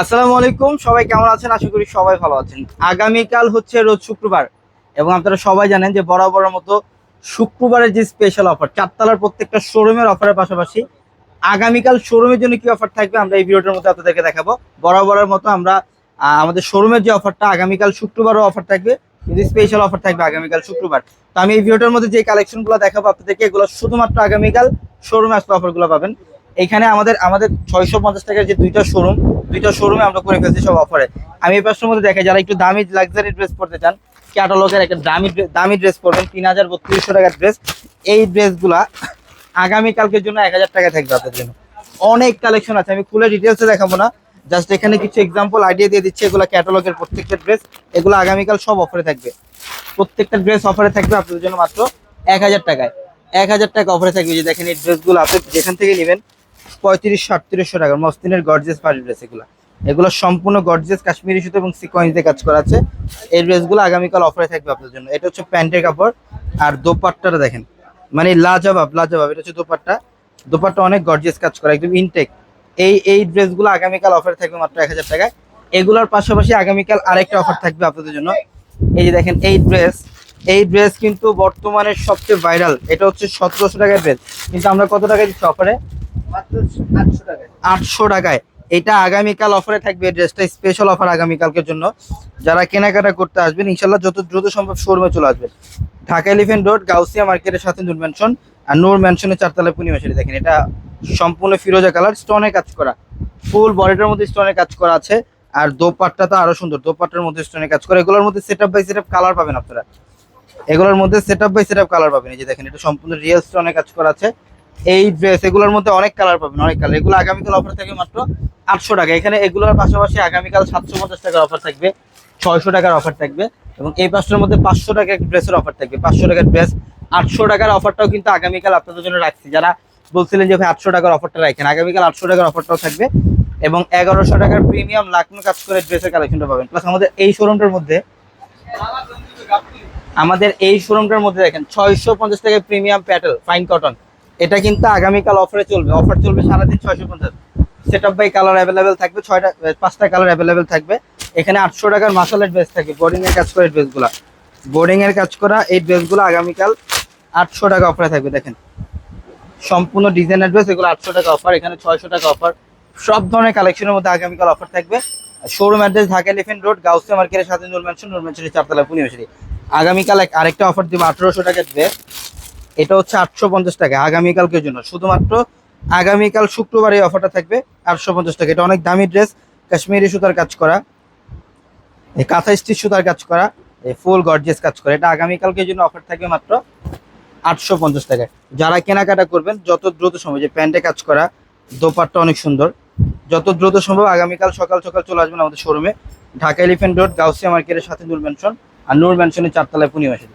আসসালামু আলাইকুম, সবাই কেমন আছেন? আশা করি সবাই ভালো আছেন। আগামীকাল হচ্ছে রোজ শুক্রবার এবং আপনারা সবাই জানেন যে বরাবরের মতো শুক্রবারের যে স্পেশাল অফার চারতলার প্রত্যেকটা শোরুমের অফারের পাশাপাশি আগামীকাল শোরুমের জন্য কি অফার থাকবে আমরা এই ভিডিওটার মধ্যে আপনাদেরকে দেখাবো। বরাবরের মতো আমরা আমাদের শোরুমের যে অফারটা আগামীকাল শুক্রবারও অফার থাকবে, কিন্তু স্পেশাল অফার থাকবে আগামীকাল শুক্রবার। তো আমি এই ভিডিওটার মধ্যে যে কালেকশনগুলো দেখাবো আপনাদেরকে, এগুলো শুধুমাত্র আগামীকাল শোরুমে আসলে অফারগুলো পাবেন। এখানে আমাদের আমাদের ছয়শো পঞ্চাশ টাকার যে দুইটা শোরুম দুইটা শোরুমে আমরা করে ফেলছি সব অফারে আমি এই পাশের মধ্যে দেখাই যারা একটু দামি লাক্সারি ড্রেস পরতে চান ক্যাটালগের একটা দামি দামি ড্রেস পরবেন, তিন হাজার বত্রিশশো টাকার ড্রেস এই ড্রেসগুলা আগামীকালকের জন্য এক হাজার টাকা থাকবে আপনাদের জন্য। অনেক কালেকশন আছে, আমি খুলে ডিটেলসে দেখাবো না। জাস্ট এখানে কিছু এক্সাম্পল আইডিয়া দিয়ে দিচ্ছি, এগুলো ক্যাটালগের প্রত্যেকটা ড্রেস এগুলো আগামীকাল সব অফারে থাকবে। প্রত্যেকটা ড্রেস অফারে থাকবে আপনাদের জন্য মাত্র এক হাজার টাকায়। এক হাজার টাকা অফারে থাকবে যে দেখেন এই ড্রেসগুলো আপনি যেখান থেকে নেবেন পঁয়ত্রিশশো আটত্রিশশো টাকার মস্তিনের গর্জেস পার্টি ড্রেস এগুলো। এগুলো সম্পূর্ণ গর্জেস কাশ্মীরি সুতো এবং সিকোয়েন্সে কাজ করা আছে। এই ড্রেসগুলো আগামীকাল অফারে থাকবে আপনাদের জন্য। এটা হচ্ছে প্যান্টের কাপড়। আর দোপাট্টাটা দেখেন। মানে লাজবাব লাজবাব। এটা হচ্ছে দোপাট্টা। দোপাট্টা অনেক গর্জেস কাজ করা, একদম ইনটেক এই এই ড্রেসগুলো আগামীকাল অফারে থাকবে মাত্র এক হাজার টাকায়। এগুলোর পাশাপাশি আগামীকাল আরেকটা অফার থাকবে আপনাদের জন্য। এই যে দেখেন, এই ড্রেস এই ড্রেস কিন্তু বর্তমানে সবচেয়ে ভাইরাল এটা হচ্ছে সতেরোশো টাকার ড্রেস কিন্তু আমরা কত টাকায় দিচ্ছি অফারে আটশো টাকায়। এটা আগামীকাল অফারে থাকবে ড্রেসটা স্পেশাল অফার আগামীকালকের জন্য। যারা কেনাকাটা করতে আসবেন, ইনশাল্লাহ যত দ্রুত সম্ভব শোরুমে চলে আসবেন। ঢাকা এলিফেন্ট রোড গাউসিয়া মার্কেটের সাথে নূর ম্যানশন আর নূর ম্যানশনের চারতলা পূর্ণিমাশারি দেখেন, এটা সম্পূর্ণ ফিরোজা কালার স্টোনে কাজ করা। ফুল বডিটার মধ্যে স্টোনের কাজ করা আছে। আর দোপাট্টা তো আরও সুন্দর, দোপাট্টার মধ্যে স্টোনের কাজ করা। এগুলোর মধ্যে set up by set up colour পাবেন আপনারা। এগুলোর মধ্যে set up by set up colour পাবেন। এই যে দেখেন, এটা সম্পূর্ণ রিয়েল স্টোনে কাজ করা আছে। এই ড্রেস এগুলোর মধ্যে অনেক কালার পাবেন, অনেক কালার এগুলো আগামীকাল অফার থাকবে মাত্র আটশো টাকা। এখানে এগুলোর পাশাপাশি আগামীকাল সাতশো পঞ্চাশ টাকার অফার থাকবে, ছয়শো টাকার অফার থাকবে এবং এই পাঁচটার মধ্যে পাঁচশো টাকার ড্রেসের অফার থাকবে। পাঁচশো টাকার ড্রেস আটশো টাকার অফারটাও কিন্তু আগামীকাল আপনাদের জন্য রাখছি। যারা বলছিলেন যে ভাই আটশো টাকার অফারটা রাখেন, আগামীকাল আটশো টাকার অফারটাও থাকবে এবং এগারোশো টাকার প্রিমিয়াম লাকনো কাজ করে ড্রেসের কালেকশনটা পাবেন। প্লাস আমাদের এই শোরুমটার মধ্যে আমাদের এই শোরুমটার মধ্যে দেখেন, ছয়শো পঞ্চাশ টাকায় প্রিমিয়াম প্যাটেল ফাইন কটন এটা কিন্তু আগামীকাল অফারে চলবে। অফার চলবে সারাদিন ছয়শো পঞ্চাশ। Set up by colour available থাকবে, ছয়টা পাঁচটা কালার অ্যাভেলেবেল থাকবে। এখানে আটশো টাকার মাসালের ড্রেস থাকবে বোর্ডিং এর কাজ করা ড্রেসগুলো বোর্ডিং এর কাজ করা এই ড্রেসগুলো আগামীকাল আটশো টাকা অফারে থাকবে, দেখেন। সম্পূর্ণ ডিজাইনের ড্রেস এগুলো আটশো টাকা অফার এখানে ছয়শো টাকা অফার সব ধরনের কালেকশনের মধ্যে আগামীকাল অফার থাকবে। Showroom address Dhaka elephant road Gausia মার্কেটের সাথে নূর ম্যানশন নূর ম্যানশনের চারতলা পূর্ণিমাশারি আগামীকাল আরেকটা অফার দিব, আঠারোশো টাকার ড্রেস এটা হচ্ছে আটশো পঞ্চাশ টাকা আগামীকালকের জন্য? শুধুমাত্র আগামীকাল শুক্রবার এই অফারটা থাকবে আটশো পঞ্চাশ টাকা। এটা অনেক দামি ড্রেস, কাশ্মীরি সুতার কাজ করা, এই কাঁথা স্টিচ সুতার কাজ করা, এই ফুল গর্জিয়াস কাজ করা। এটা আগামীকালকের জন্য অফার থাকবে মাত্র আটশো পঞ্চাশ টাকায়। যারা কেনাকাটা করবেন, যত দ্রুত সম্ভব যে প্যান্টে কাজ করা দোপারটা অনেক সুন্দর। যত দ্রুত সম্ভব, আগামীকাল সকাল সকাল চলে আসবেন আমাদের শোরুমে ঢাকা এলিফেন্ট রোড গাউসিয়া মার্কেটের সাথে নূর ম্যানশন আর নূর ম্যানশনের চারতলায় পূর্ণিমাশারি